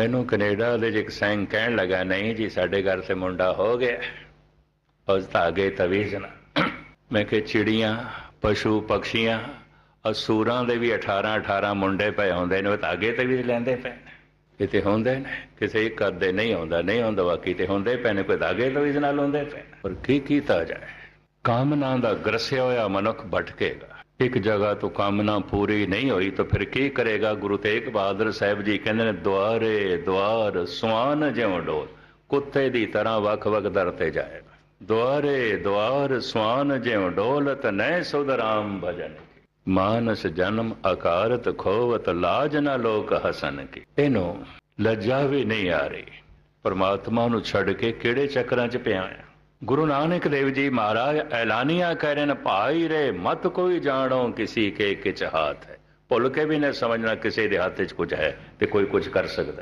ਮੈਨੂੰ ਕੈਨੇਡਾ ਦੇ ਇੱਕ ਸੈਂਗ ਕਹਿਣ ਲੱਗਾ, ਨਹੀਂ ਜੀ, ਸਾਡੇ ਘਰ ਤੇ ਮੁੰਡਾ ਹੋ ਗਿਆ। ਉਸ ਧਾਗੇ ਤਵੀਜ਼ ਨਾ। ਮੈਂ ਕਿ ਚਿੜੀਆਂ, ਪਸ਼ੂ ਪਕਸ਼ੀਆਂ ਅਸੂਰਾਂ ਦੇ ਵੀ 18 18 ਮੁੰਡੇ ਪਏ ਹੁੰਦੇ ਨੇ, ਉਹ ਧਾਗੇ ਤਵੀਜ਼ ਲੈਂਦੇ ਪਏ ਨੇ। ਕਿਤੇ ਹੁੰਦੇ ਨੇ। ਕਿਸੇ ਇੱਕ ਅੱਧੇ ਨਹੀਂ ਹੁੰਦਾ ਨਹੀਂ ਹੁੰਦਾ ਬਾਕੀ ਤੇ ਹੁੰਦੇ ਪਏ ਨੇ, ਕੋਈ ਧਾਗੇ ਤਵੀਜ਼ ਨਾਲ ਹੁੰਦੇ ਪਏ ਪਰ ਕੀ ਕੀਤਾ ਜਾਏ? ਕਾਮਨਾ ਦਾ ਗਰਸਿਆ ਹੋਇਆ ਮਨੁੱਖ ਭਟਕੇਗਾ। ਇੱਕ ਜਗ੍ਹਾ ਤੋਂ ਕਾਮਨਾ ਪੂਰੀ ਨਹੀਂ ਹੋਈ ਤਾਂ ਫਿਰ ਕੀ ਕਰੇਗਾ? ਗੁਰੂ ਤੇਗ ਬਹਾਦਰ ਸਾਹਿਬ ਜੀ ਕਹਿੰਦੇ ਨੇ, ਦੁਆਰੇ ਦੁਆਰ ਸੁਆਨ ਜਿਉਂ ਡੋਲ, ਕੁੱਤੇ ਦੀ ਤਰ੍ਹਾਂ ਵੱਖ-ਵੱਖ ਦਰ ਤੇ ਜਾਏਗਾ। ਦੁਆਰੇ ਦੁਆਰ ਸੁਆਨ ਜਿਉਂ ਡੋਲਤ ਨੈ ਸੁਧਰਾਮ ਭਜਨ ਮਾਨਸ ਜਨਮ ਆਕਾਰਤ ਖੋਵਤ, ਲਾਜ ਨਾ ਲੋਕ ਹਸਨ ਕੀ। ਇਹਨੂੰ ਲੱਜਾ ਵੀ ਨਹੀਂ ਆ ਰਹੀ। ਪਰਮਾਤਮਾ ਨੂੰ ਛੱਡ ਕੇ ਕਿਹੜੇ ਚੱਕਰਾਂ 'ਚ ਪਿਆ ਆ? ਗੁਰੂ ਨਾਨਕ ਦੇਵ ਜੀ ਮਹਾਰਾਜ, ਐਲਾਨੀਆਂ ਕਹਿ ਰਹੇ ਨੇ, ਭਾਈ ਰੇ, ਮਤ ਕੋਈ ਜਾਣੋ ਕਿਸੇ ਕੇ ਕਿਚ ਹਾਥ ਹੈ। ਭੁੱਲ ਕੇ ਵੀ ਨਾ ਸਮਝਣਾ ਕਿਸੇ ਦੇ ਹੱਥ 'ਚ ਕੁਝ ਹੈ ਤੇ ਕੋਈ ਕੁਝ ਕਰ ਸਕਦਾ